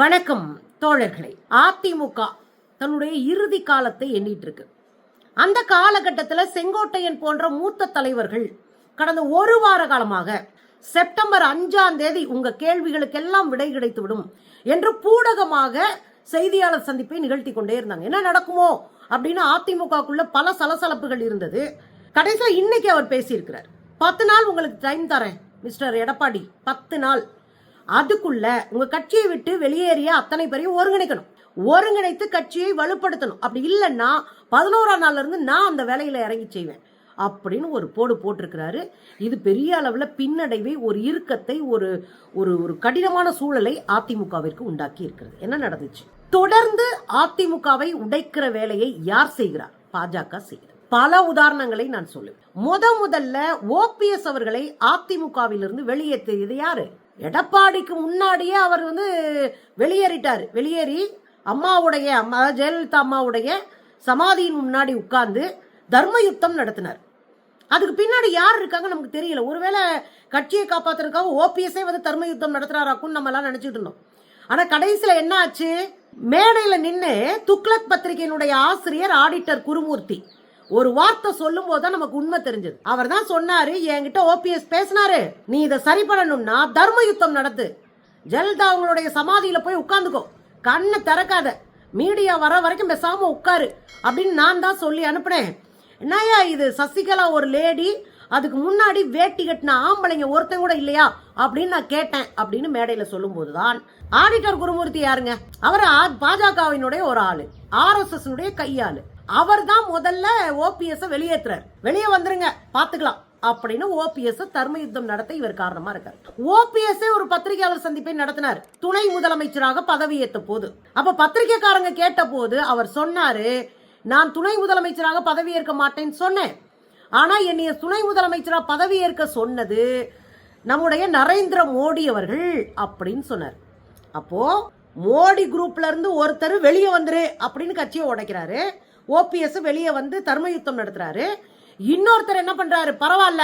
வணக்கம் தோழர்களே. அதிமுக தன்னுடைய இறுதி காலத்தை எண்ணிட்டு இருக்கு அந்த காலகட்டத்தில் செங்கோட்டையன் போன்ற மூத்த தலைவர்கள் கடந்த ஒரு வார காலமாக செப்டம்பர் அஞ்சாம் தேதி உங்க கேள்விகளுக்கெல்லாம் விடை கிடைத்துவிடும் என்று பூடகமாக செய்தியாளர் சந்திப்பை நிகழ்த்தி கொண்டே இருந்தாங்க. என்ன நடக்குமோ அப்படின்னு அதிமுகக்குள்ள பல சலசலப்புகள் இருந்தது. கடைசியில் இன்னைக்கு அவர் பேசியிருக்கிறார். பத்து நாள் உங்களுக்கு டைம் தரேன் மிஸ்டர் எடப்பாடி. பத்து நாள். அதுக்குள்ள உங்க கட்சியை விட்டு வெளியேறிய அத்தனை பேரையும் ஒருங்கிணைக்கணும். ஒருங்கிணைத்து கட்சியை வலுப்படுத்தணும். அப்படி இல்லைன்னா பதினோராம் நாள்ல இருந்து நான் அந்த வேலையில இறங்கி செய்வேன். அப்படின்னு ஒரு போடு போட்டிருக்கிறாரு. இது பெரிய அளவில் பின்னடைவை ஒரு இறுக்கத்தை ஒரு ஒரு ஒரு கடினமான சூழலை அதிமுகவிற்கு உண்டாக்கி இருக்கிறது. என்ன நடந்துச்சு? தொடர்ந்து அதிமுகவை உடைக்கிற வேலையை யார் செய்கிறார்? பாஜக செய்கிறார் பல உதாரணங்களை நான் சொல்லுவேன். முத முதல்ல ஓபிஎஸ் அவர்களை அதிமுகவிலிருந்து வெளியேற்றியது யாரு? எடப்பாடிக்கு முன்னாடியே அவர் வந்து வெளியேறிட்டார். வெளியேறி அம்மாவுடைய அம்மா ஜெயலலிதா அம்மாவுடைய சமாதியின் முன்னாடி உட்கார்ந்து தர்மயுத்தம் நடத்தினார். அதுக்கு பின்னாடி யார் இருக்காங்க நமக்கு தெரியல. ஒருவேளை கட்சியை காப்பாத்துறதுக்காக ஓபிஎஸ்ஸே வந்து தர்ம யுத்தம் நடத்துறாராக்குன்னு நம்ம எல்லாம் நினைச்சிட்டு இருந்தோம். ஆனா கடைசியில என்ன ஆச்சு மேடையில நின்று துக்ளக் பத்திரிகையினுடைய ஆசிரியர் ஆடிட்டர் குருமூர்த்தி ஒரு வார்த்தை சொல்லும் போது தான் நமக்கு உண்மை தெரிஞ்சது. அவர் தான் சொன்னாரு என்கிட்ட ஓபிஎஸ் பேசினாரு. நீ இதை சரி பண்ணணும்னா தர்ம யுத்தம் நடத்து. ஜெயலலிதா அவங்களுடைய சமாதியில போய் உட்காந்துக்கோ. கண்ணை திறக்காத. மீடியா வர வரைக்கும் பேசாம உட்காரு. அப்படின்னு நான் தான் சொல்லி அனுப்புனேன். என்னையா இது? சசிகலா ஒரு லேடி அதுக்கு முன்னாடி வேட்டி கட்டின ஆம்பளைங்க ஒருத்தன் கூட இல்லையா? அப்படின்னு நான் கேட்டேன். அப்படின்னு மேடையில சொல்லும்போது தான் ஆடிட்டர் குருமூர்த்தி யாருங்க? அவர் பாஜகவினுடைய ஒரு ஆளு. ஆர்எஸ்எஸ் கையாளு. அவர் தான் முதல்ல ஓபிஎஸ் வெளியேற்றுறாரு வெளியே வந்துருங்க பாத்துக்கலாம் அப்படின்னு ஓபிஎஸ் தர்ம யுத்தம் நடத்த இவர் காரணமா இருக்கார். ஓபிஎஸ் ஒரு பத்திரிகையாளர் சந்திப்பை நடத்தினார். துணை முதலமைச்சராக பதவியேற்ற போது. அப்ப பத்திரிகைக்காரங்க கேட்ட போது அவர் சொன்னாரு நான் துணை முதலமைச்சராக பதவியேற்க மாட்டேன்னு சொன்னேன். ஆனா என்னைய துணை முதலமைச்சராக பதவியேற்க சொன்னது நம்முடைய நரேந்திர மோடி அவர்கள் அப்படின்னு சொன்னார். அப்போ மோடி குரூப்ல இருந்து ஒருத்தர் வெளியே வந்துரு அப்படின்னு கட்சியை உடைக்கிறாரு. ஓபிஎஸ் வெளியே வந்து தர்மயுத்தம் நடத்துறாரு. இன்னொருத்தர் என்ன பண்றாரு? பரவாயில்ல.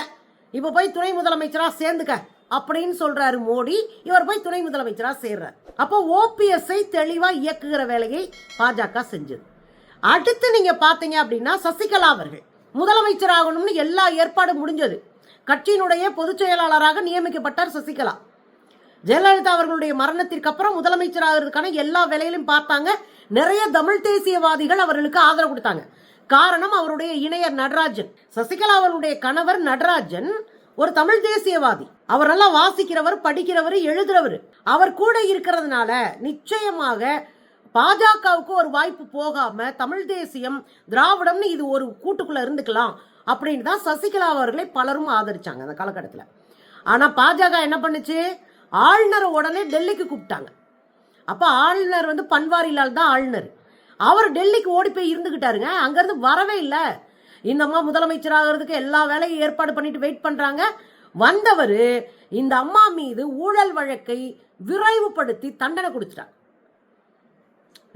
இப்ப போய் துணை முதலமைச்சரா சேர்ந்துக்க அப்படின்னு சொல்றாரு மோடி. இவர் போய் துணை முதலமைச்சரா சேர்றார். அப்போ ஓபிஎஸ்ஐ தெளிவா இயக்குகிற வேலையை பாஜக செஞ்சது. அடுத்து நீங்க பாத்தீங்க அப்படின்னா சசிகலா அவர்கள். முதலமைச்சர் ஆகணும்னு எல்லா ஏற்பாடும் முடிஞ்சது. கட்சியினுடைய பொதுச் செயலாளராக நியமிக்கப்பட்டார் சசிகலா. ஜெயலலிதா அவர்களுடைய மரணத்திற்கு அப்புறம் முதலமைச்சர் ஆகிறதுக்கான எல்லா வேலைகளையும் பார்த்தாங்க. நிறைய தமிழ் தேசியவாதிகள் அவர்களுக்கு ஆதரவு கொடுத்தாங்க. காரணம் அவருடைய இணையர் நடராஜன். சசிகலா அவருடைய கணவர் நடராஜன் ஒரு தமிழ் தேசியவாதி. அவர் நல்லா வாசிக்கிறவர் படிக்கிறவர் எழுதுறவர். அவர் கூட இருக்கிறதுனால நிச்சயமாக பாஜகவுக்கு ஒரு வாய்ப்பு போகாம தமிழ் தேசியம் திராவிடம்னு இது ஒரு கூட்டுக்குள்ள இருந்துக்கலாம் அப்படின்னு தான் சசிகலா அவர்களை பலரும் ஆதரிச்சாங்க அந்த காலகட்டத்தில். ஆனா பாஜக என்ன பண்ணுச்சு? ஆளுநரை உடனே டெல்லிக்கு கூப்பிட்டாங்க. அப்போ ஆளுநர் வந்து பன்வாரிலால் தான் ஆளுநர். அவர் டெல்லிக்கு ஓடி போய் இருந்துக்கிட்டாருங்க அங்கேருந்து வரவே இல்லை. இந்த அம்மா முதலமைச்சர் ஆகிறதுக்கு எல்லா வேலையும் ஏற்பாடு பண்ணிட்டு வெயிட் பண்ணுறாங்க வந்தவர் இந்த அம்மா மீது ஊழல் வழக்கை விரைவுபடுத்தி தண்டனை கொடுத்துட்டார்.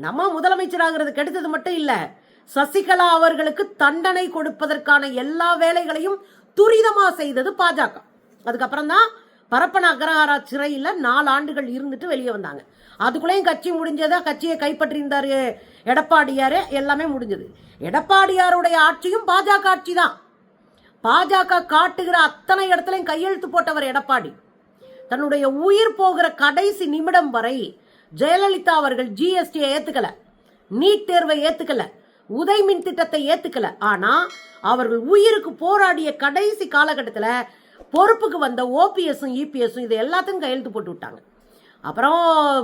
நம்ம முதலமைச்சர் ஆகிறது கெடுத்தது மட்டும் இல்லை. சசிகலா அவர்களுக்கு தண்டனை கொடுப்பதற்கான எல்லா வேலைகளையும் துரிதமாக செய்தது பாஜக. அதுக்கப்புறம் தான் பரப்பன அக்ரஹாரா சிறையில் நாலு ஆண்டுகள் இருந்துட்டு வெளியே வந்தாங்க. அதுக்குள்ளேயும் கட்சி முடிஞ்சதா கட்சியை கைப்பற்றியிருந்தார் எடப்பாடியார் எல்லாமே முடிஞ்சது. எடப்பாடியாருடைய ஆட்சியும் பாஜக ஆட்சி தான். பாஜக காட்டுகிற அத்தனை இடத்துலையும் கையெழுத்து போட்டவர் எடப்பாடி. தன்னுடைய உயிர் போகிற கடைசி நிமிடம் வரை ஜெயலலிதா அவர்கள் ஜிஎஸ்டியை ஏத்துக்கல. நீட் தேர்வை ஏத்துக்கல. உதய் மின் திட்டத்தை ஏத்துக்கல. ஆனா அவர்கள் உயிருக்கு போராடிய கடைசி காலகட்டத்தில் பொறுப்புக்கு வந்த ஓபிஎஸும் இபிஎஸும் இது எல்லாத்தையும் கையெழுத்து போட்டு விட்டாங்க. அப்புறம்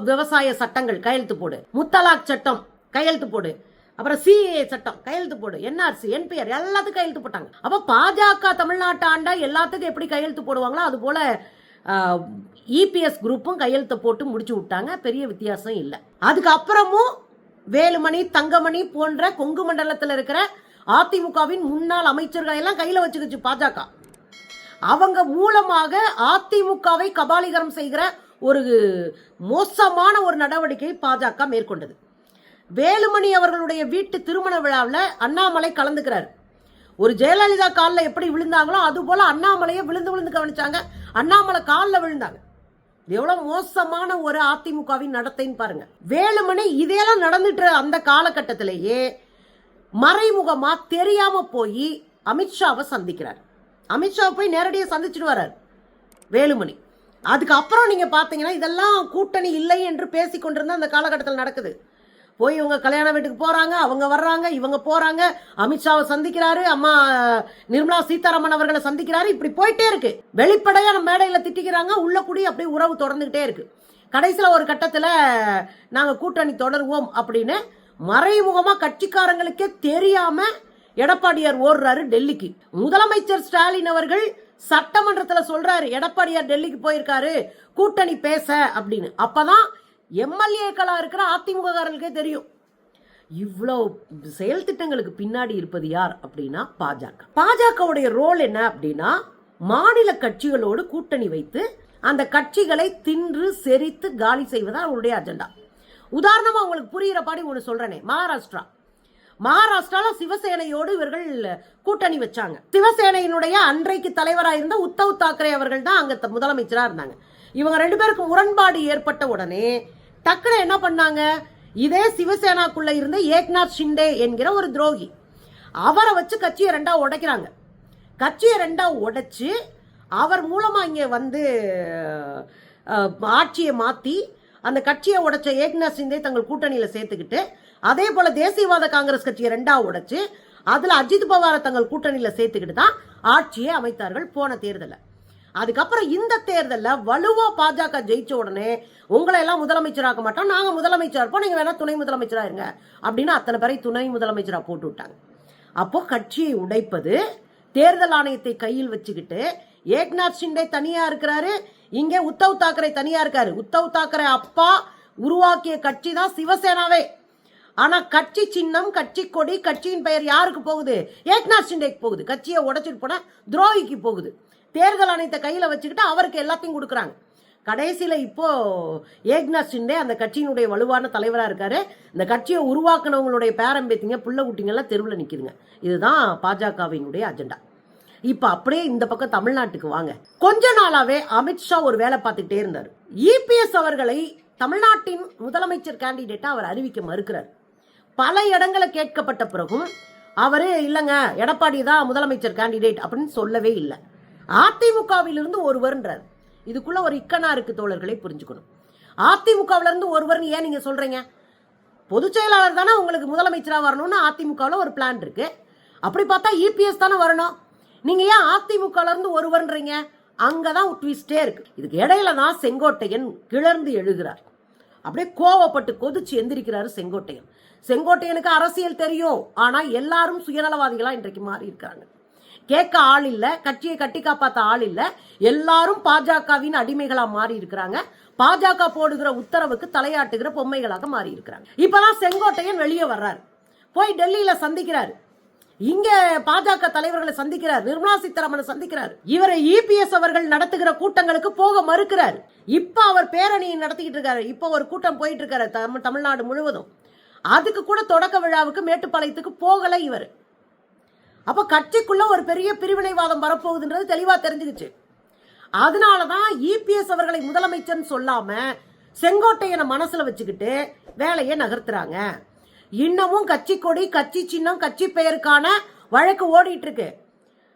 விவசாய சட்டங்கள் கையெழுத்து போடு. முத்தலாக் சட்டம் கையெழுத்து போடு. அப்புறம் சிஏ சட்டம் கையெழுத்து போடு. என்ஆர்சி என்பிஆர் எல்லாத்துக்கும் கையெழுத்து போட்டாங்க. அப்போ பாஜக தமிழ்நாட்டு ஆண்டா எல்லாத்துக்கும் எப்படி கையெழுத்து போடுவாங்களோ அது போல இபிஎஸ் குரூப்பும் கையெழுத்து போட்டு முடிச்சு விட்டாங்க. பெரிய வித்தியாசம் இல்லை. அதுக்கப்புறமும் வேலுமணி தங்கமணி போன்ற கொங்கு மண்டலத்தில் இருக்கிற அதிமுகவின் முன்னாள் அமைச்சர்கள் எல்லாம் கையில் வச்சுக்கிச்சு பாஜக அவங்க மூலமாக அதிமுகவை கபாலிகரம் செய்கிற ஒரு மோசமான ஒரு நடவடிக்கை பாஜக மேற்கொண்டது. வேலுமணி அவர்களுடைய வீட்டு திருமண விழாவில் அண்ணாமலை கலந்துக்கிறார். ஒரு ஜெயலலிதா காலில் எப்படி விழுந்தாங்களோ அது போல அண்ணாமலையை விழுந்து விழுந்து கவனிச்சாங்க. அண்ணாமலை காலில் விழுந்தாங்க. எவ்வளவு மோசமான ஒரு அதிமுகவின் நடத்தைன்னு பாருங்க. வேலுமணி இதையெல்லாம் நடந்துட்டு அந்த காலகட்டத்திலேயே மறைமுகமா தெரியாம போய் அமித்ஷாவை சந்திக்கிறார். அமித்ஷா போய் நேரடியாக சந்திச்சுட்டு வர்றார். வேலுமணி. அதுக்கப்புறம் நீங்கள் பார்த்தீங்கன்னா இதெல்லாம் கூட்டணி இல்லை என்று பேசி கொண்டிருந்த அந்த காலகட்டத்தில் நடக்குது. போய் இவங்க கல்யாண வீட்டுக்கு போகிறாங்க அவங்க வர்றாங்க இவங்க போகிறாங்க அமித்ஷாவை சந்திக்கிறாரு அம்மா நிர்மலா சீதாராமன் அவர்களை சந்திக்கிறாரு. இப்படி போயிட்டே இருக்கு. வெளிப்படையாக நம்ம திட்டிக்கிறாங்க உள்ள கூடி அப்படியே உறவு தொடர்ந்துக்கிட்டே இருக்கு. கடைசியில் ஒரு கட்டத்தில் நாங்கள் கூட்டணி தொடருவோம் அப்படின்னு மறைமுகமாக கட்சிக்காரங்களுக்கே தெரியாமல் எடப்பாடியார் ஓடுறாரு டெல்லிக்கு. முதலமைச்சர் ஸ்டாலின் அவர்கள் சட்டமன்றத்தில் சொல்றாரு எடப்பாடியார் டெல்லிக்கு போயிருக்காரு கூட்டணி பேச அப்படின்னு. அப்பதான் எம்எல்ஏக்களா இருக்கிற அதிமுககாரர்களுக்கே தெரியும். இவ்வளோ செயல் திட்டங்களுக்கு பின்னாடி இருப்பது யார் அப்படின்னா பாஜக. பாஜகவுடைய ரோல் என்ன அப்படின்னா மாநில கட்சிகளோடு கூட்டணி வைத்து அந்த கட்சிகளை தின்று செரித்து காலி செய்வதா அவங்களுடைய அஜெண்டா. உதாரணமா உங்களுக்கு புரியிற பாடி ஒன்று சொல்றேனே. மகாராஷ்டிரா. மகாராஷ்டிரால சிவசேனையோடு இவர்கள் கூட்டணி வச்சாங்க. சிவசேனையினுடைய அன்றைக்கு தலைவராக இருந்த உத்தவ் தாக்கரே அவர்கள் தான் அங்க முதலமைச்சரா இருந்தாங்க. இவங்க ரெண்டு பேருக்கு முரண்பாடு ஏற்பட்ட உடனே டக்குனு என்ன பண்ணாங்க? இதே சிவசேனாக்குள்ள இருந்த ஏக்நாத் ஷிண்டே என்கிற ஒரு துரோகி அவரை வச்சு கட்சியை ரெண்டா உடைக்கிறாங்க. கட்சியை ரெண்டா உடைச்சு அவர் மூலமா இங்க வந்து ஆட்சியை மாத்தி அந்த கட்சியை உடைச்ச ஏக்நாத் சிந்தை தங்கள் கூட்டணியில் சேர்த்துக்கிட்டு அதே போல தேசியவாத காங்கிரஸ் கட்சியை ரெண்டா உடைச்சு அதில் அஜித் பவாரை தங்கள் கூட்டணியில் சேர்த்துக்கிட்டு தான் ஆட்சியை அமைத்தார்கள் போன தேர்தலில். அதுக்கப்புறம் இந்த தேர்தலில் வலுவா பாஜக ஜெயிச்ச உடனே உங்களை எல்லாம் முதலமைச்சராக்க மாட்டோம் நாங்கள் முதலமைச்சராக இருப்போம் நீங்கள் வேணா துணை முதலமைச்சராக இருங்க. அப்படின்னு அத்தனை பேரை துணை முதலமைச்சராக போட்டு விட்டாங்க. அப்போ கட்சியை உடைப்பது தேர்தல் ஆணையத்தை கையில் வச்சுக்கிட்டு ஏக்நாத் ஷிண்டே தனியாக இருக்கிறாரு இங்கே உத்தவ் தாக்கரே தனியா இருக்காரு. உத்தவ் தாக்கரே அப்பா உருவாக்கிய கட்சி தான் சிவசேனாவே. ஆனா கட்சி சின்னம் கட்சி கொடி கட்சியின் பெயர் யாருக்கு போகுது? ஏக்நாத் ஷிண்டேக்கு போகுது. கட்சியை உடைச்சிட்டு போனா துரோகிக்கு போகுது. தேர்தல் ஆணையத்தை கையில வச்சுக்கிட்டு அவருக்கு எல்லாத்தையும் கொடுக்குறாங்க. கடைசியில் இப்போ ஏக்நாத் ஷிண்டே அந்த கட்சியினுடைய வலுவான தலைவராக இருக்காரு. இந்த கட்சியை உருவாக்குனவங்களுடைய பேரம்பேத்திங்க புள்ள குட்டிங்கெல்லாம் தெருவில் நிற்கிதுங்க இதுதான் பாஜகவினுடைய அஜெண்டா. இப்போ அப்படியே இந்த பக்கம் தமிழ்நாட்டுக்கு வாங்க. கொஞ்ச நாளாவே அமித்ஷா ஒரு வேலை பார்த்துக்கிட்டே இருந்தார். இபிஎஸ் அவர்களை தமிழ்நாட்டின் முதலமைச்சர் கேண்டிடேட்டா அவர் அறிவிக்க மறுக்கிறார். பல இடங்களை கேட்கப்பட்ட பிறகும் அவரு இல்லைங்க எடப்பாடி தான் முதலமைச்சர் கேண்டிடேட் அப்படின்னு சொல்லவே இல்லை. அதிமுகவிலிருந்து ஒருவர்ன்றார். இதுக்குள்ள ஒரு இக்கனா இருக்கு தோழர்களை புரிஞ்சுக்கணும். அதிமுகவிலிருந்து ஒருவர்னு ஏன் நீங்க சொல்றீங்க? பொதுச் செயலாளர் தானே உங்களுக்கு முதலமைச்சராக வரணும்னு அதிமுகவில் ஒரு பிளான் இருக்கு. அப்படி பார்த்தா இபிஎஸ் தானே வரணும். நீங்க ஏன் அதிமுகலேருந்து ஒருவர்ன்றீங்க? அங்கதான் ட்விஸ்டே இருக்கு. இதுக்கு இடையில தான் செங்கோட்டையன் கிளர்ந்து எழுகிறார். அப்படியே கோவப்பட்டு கொதிச்சு எந்திரிக்கிறாரு செங்கோட்டையன். செங்கோட்டையனுக்கு அரசியல் தெரியும். ஆனா எல்லாரும் சுயநலவாதிகளா இன்றைக்கு மாறி இருக்காங்க. கேட்க ஆள் இல்ல கட்சியை கட்டி காப்பாத்த ஆள் இல்ல எல்லாரும் பாஜகவின் அடிமைகளா மாறி இருக்கிறாங்க. பாஜக போடுகிற உத்தரவுக்கு தலையாட்டுகிற பொம்மைகளாக மாறி இருக்கிறாங்க. இப்பதான் செங்கோட்டையன் வெளியே வர்றாரு. போய் டெல்லியில சந்திக்கிறாரு. இங்க பாஜக தலைவர்களை சந்திக்கிறார் நிர்மலா சீதாராமனை சந்திக்கிறார். இவரை இபிஎஸ் அவர்கள் நடத்துகிற கூட்டங்களுக்கு போக மறுக்கிறார். இப்ப அவர் பேரணியை நடத்திக்கிட்டு இருக்காரு. இப்ப ஒரு கூட்டம் போயிட்டு இருக்காரு தமிழ்நாடு முழுவதும். அதுக்கு கூட தொடக்க விழாவுக்கு மேட்டுப்பாளையத்துக்கு போகல இவர். அப்ப கட்சிக்குள்ள ஒரு பெரிய பிரிவினைவாதம் வரப்போகுதுன்றது தெளிவா தெரிஞ்சுக்கிச்சு. அதனாலதான் இபிஎஸ் அவர்களை முதலமைச்சர்னு சொல்லாம செங்கோட்டையனை மனசுல வச்சுக்கிட்டு வேலையை நகர்த்துறாங்க. இன்னமும் கட்சி கொடி கட்சி சின்னம் கட்சி பெயருக்கான வழக்கு ஓடிட்டு இருக்கு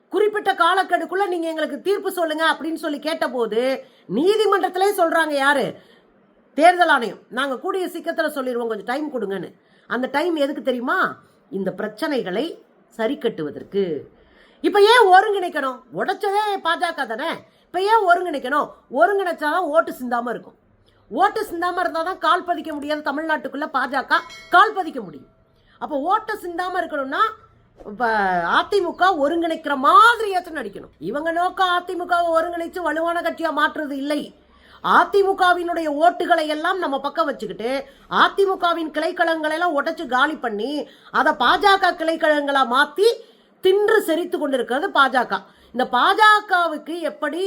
குறிப்பிட்ட காலக்கெடுக்குள்ள நீங்க எங்களுக்கு தீர்ப்பு சொல்லுங்க அப்படின்னு சொல்லி கேட்டபோது நீதிமன்றத்திலே சொல்றாங்க யாரு? தேர்தல் ஆணையம். நாங்க கூடிய சீக்கிரத்தில் சொல்லிடுவோம் கொஞ்சம் டைம் கொடுங்கன்னு. அந்த டைம் எதுக்கு தெரியுமா? இந்த பிரச்சனைகளை சரி கட்டுவதற்கு. இப்ப ஏன் ஒருங்கிணைக்கணும்? உடைச்சதே பாஜக தானே? இப்ப ஏன் ஒருங்கிணைக்கணும்? ஒருங்கிணைச்சாதான் ஓட்டு சிந்தாம இருக்கும். ஓட்டு சிந்தாமல் இருந்தால் தான் கால் பதிக்க முடியாது தமிழ்நாட்டுக்குள்ளே பாஜக கால் பதிக்க முடியும். அப்போ ஓட்டு சிந்தாமல் இருக்கணும்னா இப்போ அதிமுக ஒருங்கிணைக்கிற மாதிரியாச்சும் நடிக்கணும். இவங்க நோக்கம் அதிமுகவை ஒருங்கிணைச்சு வலுவான கட்சியாக மாற்றுறது இல்லை. அதிமுகவினுடைய ஓட்டுகளை எல்லாம் நம்ம பக்கம் வச்சுக்கிட்டு அதிமுகவின் கிளைக்கழகங்களை எல்லாம் உடைச்சு காலி பண்ணி அதை பாஜக கிளைக்கழகங்களா மாற்றி தின்று செறித்து கொண்டிருக்கிறது பாஜக. இந்த பாஜகவுக்கு எப்படி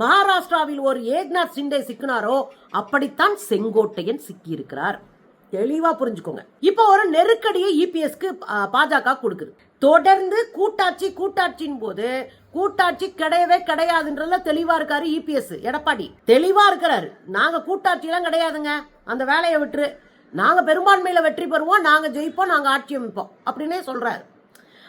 மகாராஷ்டிராவில் ஒரு ஏக்நாத் சிண்டே சிக்கினாரோ அப்படித்தான் செங்கோட்டையன் சிக்கியிருக்கிறார். தெளிவா புரிஞ்சுக்கோங்க. இப்போ ஒரு நெருக்கடியை இபிஎஸ்க்கு பாஜக கொடுக்குது. தொடர்ந்து கூட்டாட்சி கூட்டாட்சியின் போது கூட்டாட்சி கிடையவே கிடையாதுன்றதுல தெளிவா இருக்காரு இபிஎஸ் எடப்பாடி தெளிவா இருக்கிறாரு. நாங்க கூட்டாட்சி எல்லாம் கிடையாதுங்க. அந்த வேலையை விட்டுரு. நாங்க பெரும்பான்மையில வெற்றி பெறுவோம். நாங்க ஜெயிப்போம். நாங்க ஆட்சி அமைப்போம். அப்படின்னே சொல்றாரு.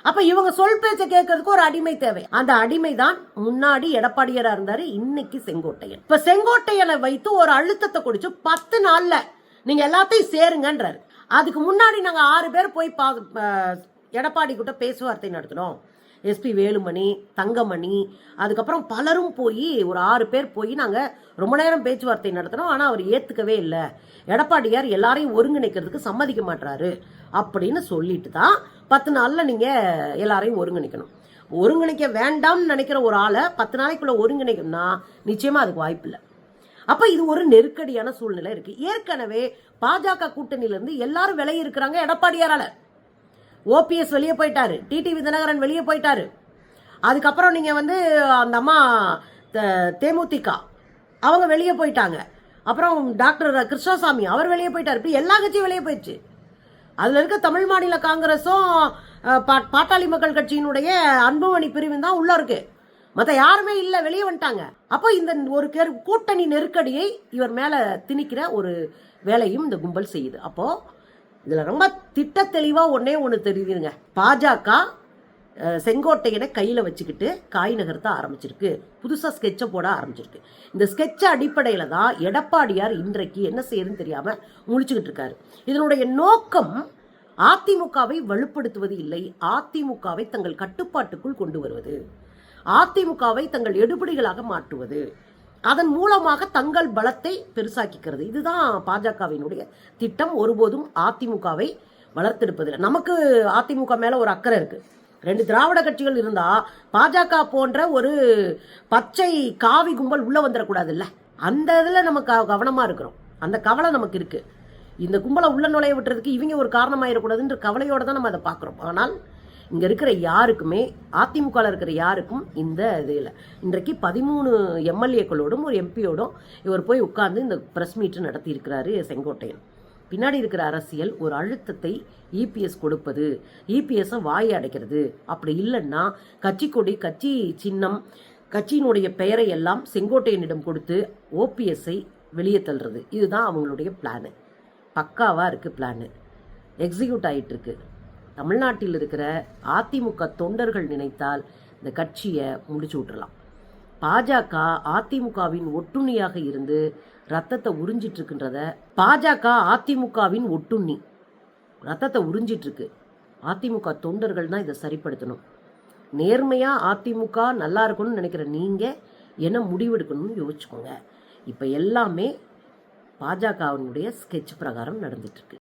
அப்ப இவங்க சொல் பேச்சை கேட்கறதுக்கு ஒரு அடிமை தேவை. அந்த அடிமை தான் முன்னாடி எடப்பாடியாரா இருந்தாரு இன்னைக்கு செங்கோட்டையன். இப்ப செங்கோட்டையனை வைத்து ஒரு அழுத்தத்தை குடிச்சு பத்து நாள்ல நீங்க எல்லாத்தையும் சேருங்கன்றாரு. அதுக்கு முன்னாடி நாங்க ஆறு பேர் போய் பா எடப்பாடி கிட்ட பேச்சுவார்த்தை நடத்தினோம். எஸ்பி வேலுமணி தங்கமணி அதுக்கப்புறம் பலரும் போய் ஒரு ஆறு பேர் போய் நாங்கள் ரொம்ப நேரம் பேச்சுவார்த்தை நடத்தினோம். ஆனால் அவர் ஏற்றுக்கவே இல்லை. எடப்பாடியார் எல்லாரையும் ஒருங்கிணைக்கிறதுக்கு சம்மதிக்க மாட்டாரு அப்படின்னு சொல்லிட்டு தான் பத்து நாளில் நீங்கள் எல்லாரையும் ஒருங்கிணைக்கணும். ஒருங்கிணைக்க வேண்டாம்னு நினைக்கிற ஒரு ஆளை பத்து நாளைக்குள்ள ஒருங்கிணைக்கணும்னா நிச்சயமா அதுக்கு வாய்ப்பு இல்லை அப்போ இது ஒரு நெருக்கடியான சூழ்நிலை இருக்கு. ஏற்கனவே பாஜக கூட்டணியிலிருந்து எல்லாரும் விலகி இருக்கிறாங்க எடப்பாடியாரால. ஓபிஎஸ் வெளியே போயிட்டாரு. டிடிவி தினகரன் வெளியே போயிட்டாரு. அதுக்கப்புறம் நீங்கள் வந்து அந்த அம்மா தேமுதிக அவங்க வெளியே போயிட்டாங்க. அப்புறம் டாக்டர் கிருஷ்ணசாமி அவர் வெளியே போயிட்டார். இப்படி எல்லா கட்சியும் வெளியே போயிடுச்சு. அதில் இருக்க தமிழ் மாநில காங்கிரஸும் பா- பாட்டாளி மக்கள் கட்சியினுடைய அன்புமணி பிரிவும் தான் உள்ளே இருக்கு. மற்ற யாருமே இல்லை வெளியே வந்துட்டாங்க. அப்போ இந்த ஒரு கெரு- கூட்டணி நெருக்கடியை இவர் மேலே திணிக்கிற ஒரு வேலையும் இந்த கும்பல் செய்யுது. அப்போது இதில் ரொம்ப திட்ட தெளிவாக ஒன்றே ஒன்று தெரியுதுங்க. பாஜக செங்கோட்டையனை கையில் வச்சுக்கிட்டு காய் நகர்த்த ஆரம்பிச்சிருக்கு. புதுசாக ஸ்கெட்சை போட ஆரம்பிச்சிருக்கு. இந்த ஸ்கெட்ச் அடிப்படையில் தான் எடப்பாடியார் இன்றைக்கு என்ன செய்யுதுன்னு தெரியாமல் முழிச்சுக்கிட்டு இருக்காரு. இதனுடைய நோக்கம் அதிமுகவை வலுப்படுத்துவது இல்லை அதிமுகவை தங்கள் கட்டுப்பாட்டுக்குள் கொண்டு வருவது. அதிமுகவை தங்கள் எடுபடிகளாக மாற்றுவது. அதன் மூலமாக தங்கள் பலத்தை பெருசாக்கிக்கிறது. இதுதான் பாஜகவினுடைய திட்டம். ஒருபோதும் அதிமுகவை வளர்த்தெடுப்பதில்லை. நமக்கு அதிமுக மேலே ஒரு அக்கறை இருக்குது ரெண்டு திராவிட கட்சிகள் இருந்தா பாஜக போன்ற ஒரு பச்சை காவி கும்பல் உள்ள வந்துடக்கூடாதுல்ல. அந்த இதுல நம்ம க- கவனமா இருக்கிறோம். அந்த கவலை நமக்கு இருக்கு. இந்த கும்பலை உள்ள நுழைய விட்டுறதுக்கு இவங்க ஒரு காரணமாயிடக்கூடாதுன்ற கவலையோட தான் நம்ம அதை பார்க்குறோம். ஆனால் இங்க இருக்கிற யாருக்குமே அதிமுகவில் இருக்கிற யாருக்கும் இந்த இது இல்லை. இன்றைக்கு பதிமூணு எம்எல்ஏக்களோடும் ஒரு எம்பியோடும் இவர் போய் உட்கார்ந்து இந்த பிரஸ் மீட்டு நடத்தி இருக்கிறாரு செங்கோட்டையன். பின்னாடி இருக்கிற அரசியல் ஒரு அழுத்தத்தை இபிஎஸ் கொடுப்பது. இபிஎஸ் வாயை அடைக்கிறது. அப்படி இல்லைன்னா கட்சி கொடி கட்சி சின்னம் கட்சியினுடைய பெயரை எல்லாம் செங்கோட்டையனிடம் கொடுத்து ஓபிஎஸ்ஐ வெளியே தள்ளுறது. இதுதான் அவங்களுடைய பிளானு பக்காவாக இருக்குது பிளானு எக்ஸிக்யூட் ஆகிட்டுருக்கு தமிழ்நாட்டில் இருக்கிற அதிமுக தொண்டர்கள் நினைத்தால் இந்த கட்சியை முடிச்சு விட்டுறலாம். பாஜக அதிமுகவின் ஒட்டுணியாக இருந்து ரத்தத்தை உறிஞ்சிட்டு இருக்குன்றத பாஜக அதிமுகவின் ஒட்டுண்ணி. ரத்தத்தை உறிஞ்சிட்டு இருக்கு அதிமுக தொண்டர்கள் தான் இதை சரிப்படுத்தணும். நேர்மையா அதிமுக நல்லா இருக்கணும்னு நினைக்கிற நீங்க என்ன முடிவெடுக்கணும்னு யோசிச்சுக்கோங்க. இப்போ எல்லாமே பாஜகவினுடைய ஸ்கெட்ச் பிரகாரம் நடந்துட்டு இருக்கு